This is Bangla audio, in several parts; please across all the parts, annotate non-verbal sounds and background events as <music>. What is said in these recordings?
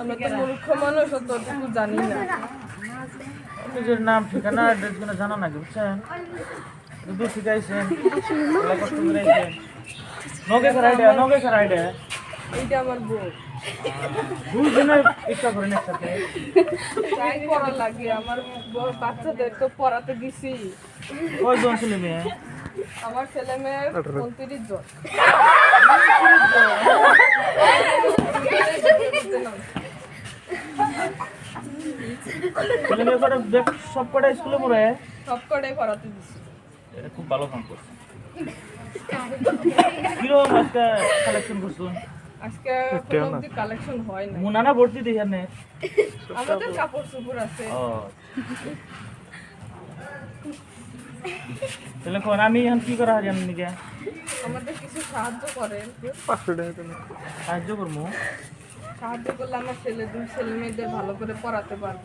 আমরা তো মূর্খ মানুষ অতটুকু জানি না। নিজের নাম ঠিকানা অ্যাড্রেসগুলো জানা নাকি বুঝছেন? নগে নগে আইডিয়া এইটা আমার বউ। দুজনে ইচ্ছা করেন একসাথে। তাই পড়া লাগে আমার বউ- বাচ্চাদের তো পড়াতে কয়জন ছেলে মেয়ে? আমার ছেলে মেয়ে উনত্রিশ জন? <laughs> ছেলে মেয়ে কটা দেখ সব কটা স্কুলে পড়ে সব কটাই পড়াতে দিছি এটা খুব ভালো কাম করছে কীরকম একটা কালেকশন করছুন আজকে কালেকশন হয় না মুনানা ভর্তি নে। আমাদের কাপড় চোপড় আছে। ও। তাহলে কোন আমি এখন কি করা হয় জানি নাকি আমাদের কিছু সাহায্য করেন সাহায্য করব? সাহায্য করলে আমার ছেলে দুই ছেলে মেয়েদের ভালো করে পড়াতে পারব।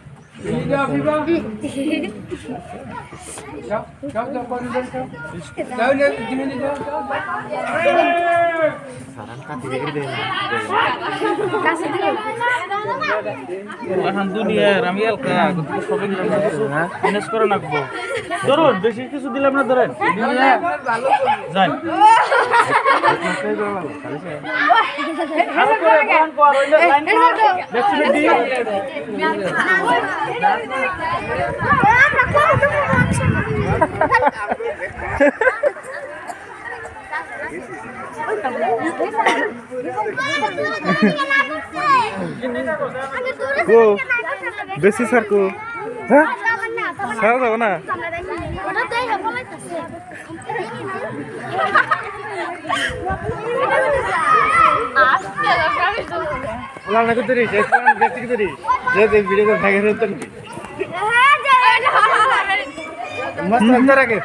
কারা আছে সবাই সবার করে লাইন করে সুন্দর করে। ওরে ওরে এখন দুনিয়ার আমি এলকা কিন্তু সবাই ম্যানেজ করে রাখব ধরুন বেশি কিছু দিলাম না ধরেন ভালো করব যাই আরও করে কোন কর ওই যে লাইন কর দেখছি দি গো বেশি স্যার কো হ্যাঁ ছাড়া যাব না ওলা করতে রে ব্যক্তিগত রে যে যে ভিডিও করে ভাগে রে তো মস্ত অন্তর আগে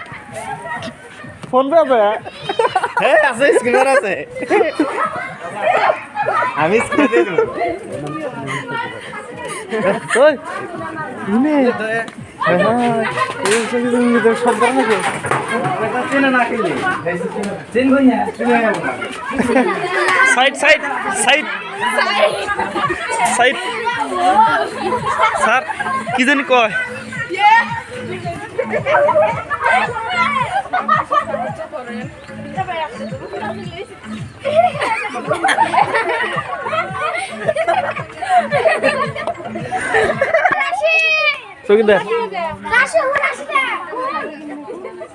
ফোন পে আছে হ্যাঁ আছে স্ক্রিনার আছে। আমি স্ক্রিনে দেবো। ওই ইনে হ্যাঁ এই সব জানো নাকি? চেনা না কিনলে চেন কইয়া চেনা side side side side sir কি জানি কয় সাহায্য করেন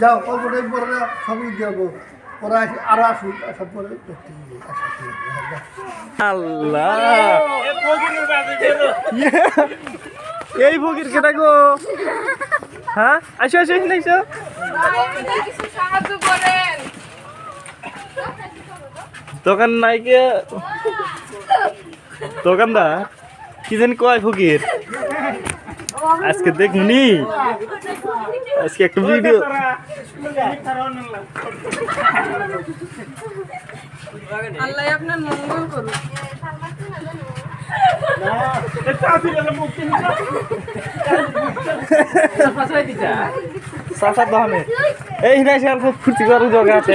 যাও অল্পটাই পরে সবই ওরা আরও আসার পরে। আল্লাহ। এই ফকির কেটা গো? হ্যাঁ? আসো আসো, এখানে আসো। দোকান নাই কে? দোকানদার কি জানি কয় ফকির? আজকে দেখুনি। আজকে একটা ভিডিও আল্লাহ আপনার মঙ্গল করুন এই হিনা সে অল্প ফুর্তি করে জগা আছে।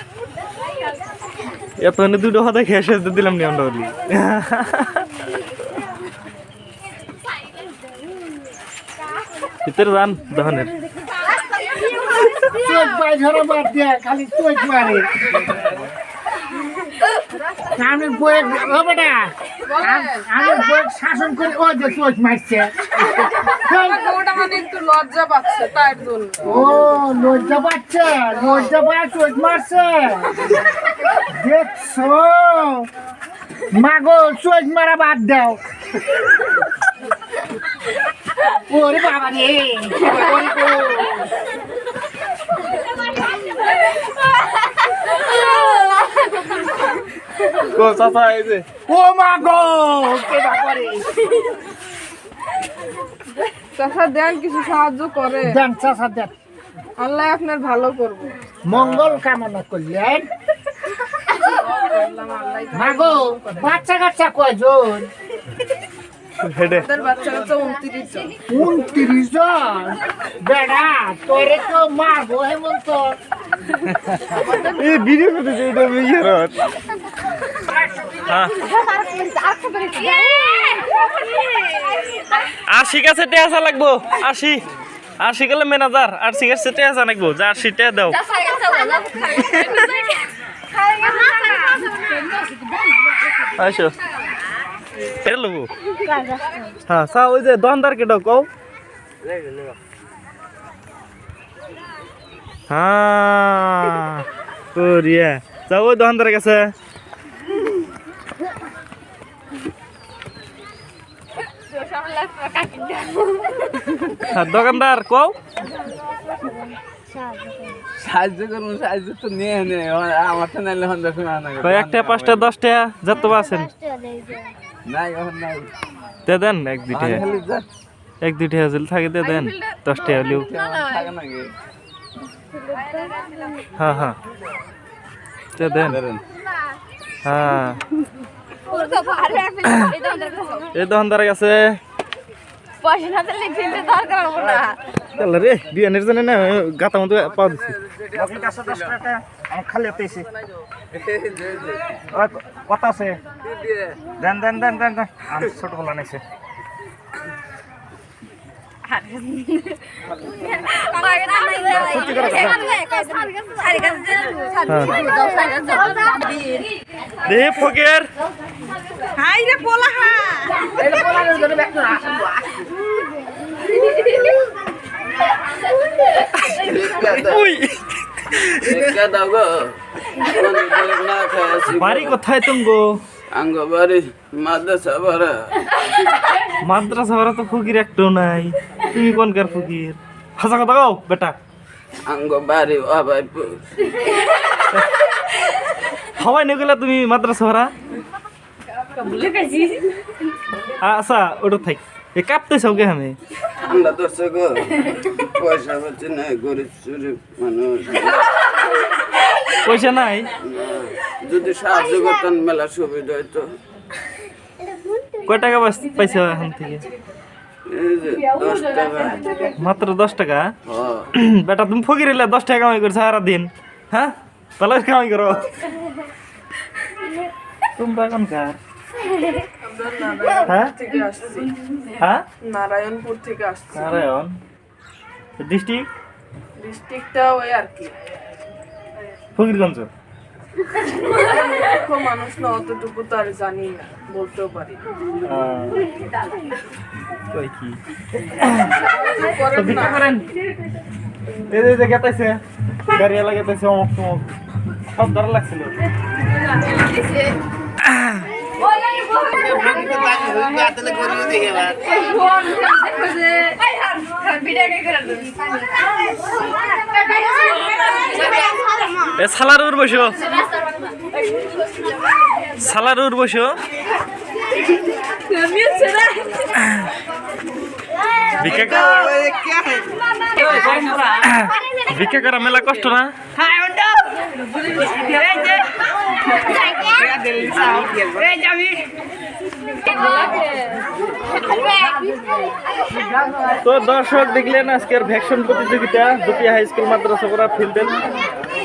আইছে দুটো হাতে খেয়ে শেষ দিলাম নি আমরা বলি ভিতরে যান দহনের। খালি আমি শাসন করে ও যে চোখ মারছে। ওটা মানে একটু লজ্জা পাচ্ছে তার জন্য। ও লজ্জা পাচ্ছে লজ্জা পায় চোখ মারছে। দেখছ? মাগো চোখ মারা বাদ দাও। ওরে বাবা রে ওরে গো। ও চাচা এই যে। ও মাগো কেডা করে চাষা দেন কিছু সাহায্য করে। দেন দেন। আল্লাহ আপনার ভালো করব মঙ্গল কামনা করলেন মাগো বাচ্চা কাচ্চা কয়জন? হেডে বাচ্চা কাচ্চা উনত্রিশ জন। বেড়া তোরে তো মারবো হেমন্ত। এই ভিডিও করতেছে এটা আশি কাছে টেয়াসা লাগবো। আশি আশি গেলে ম্যানেজার আশি কাছে টেয়াসা লাগবো। যা আশি টেয়া দাও। লবো। হ্যাঁ ওই যে দোকানদার হ্যাঁ কাছে হ্যাঁ, দোকানদার কও। সাহায্য করুন সাহায্য তো নিয়ে নে আমার তো নাইলে না একটা পাঁচটা দশটা যত আছেন। নাই এখন নাই। তে দেন এক দুইটা এক দুইটা হাজার থাকে তে দেন। দশটা হলেও হ্যাঁ। হ্যাঁ তে দেন। হ্যাঁ। এই দোকানদারের কাছে। পয়সা না দিলে ফিল্ডে দরকার হব না। তাহলে রে বিয়ানের জন্য না গাতা মতো পাওয়া দিছি। খালি পেয়েছি কথা আছে দেন দেন দেন দেন দেন আমি ছোট বলা নাইছে দে ফকের উই দাও গো না বাড়ি কোথায় তুমগো? আঙ্গ বাড়ি মাদ্রাসা ভাড়া মাদ্রাসা ভাড়া তো ফকির একটাও নাই। তুমি কোনকার ফকির? হাসা কথা গাও বেটা। আঙ্গ বাড়ি অভাইপুর হাওয়াই নিয়ে গেলে তুমি মাদ্রাসা ভাড়া আচ্ছা ওটা থাক। এ কাঁপতেছ কে আমি আমরা দর্শক পয়সা পাচ্ছি না গরিব চুরি মানুষ। পয়সা নাই? যদি সাহায্য করতেন মেলা সুবিধা হইতো। কয় টাকা পাইছ- এখন থেকে? মাত্র দশ টাকা? হ বেটা তুমি ফকির এলে দশ টাকা কামাই করছ সারা দিন হ্যাঁ? তাহলে কামাই করো। তোমরা এখন কার? হ্যাঁ? থেকে আসছি। হ্যাঁ? নারায়ণপুর থেকে আসছি। নারায়ণ? ডিস্ট্রিক্ট? ডিস্ট্রিক্টটা ওই আর কি। ফকিরগঞ্জ। মানুষ না অতটুকু তো আর জানি না বলতেও পারি করেন। এই যে- গেতাইছে গাড়ি এলা গেতাইছে অমুক তমুক সব ধরা লাগছিল। এ সালার উর বসো সালার উর বসো ভিক্ষা করা- মেলা কষ্ট না? তো দর্শক দেখলেন আজকের ভ্যাকসিন প্রতিযোগিতা দুটি হাই স্কুল মাদ্রাসা করা ফিল্ডের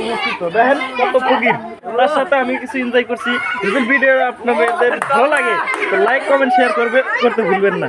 অনুষ্ঠিত দেখেন কত ফকির। তার সাথে আমি কিছু এনজয় করছি। যদি ভিডিও আপনাদের ভালো লাগে, তো লাইক কমেন্ট শেয়ার করবে করতে ভুলবেন না।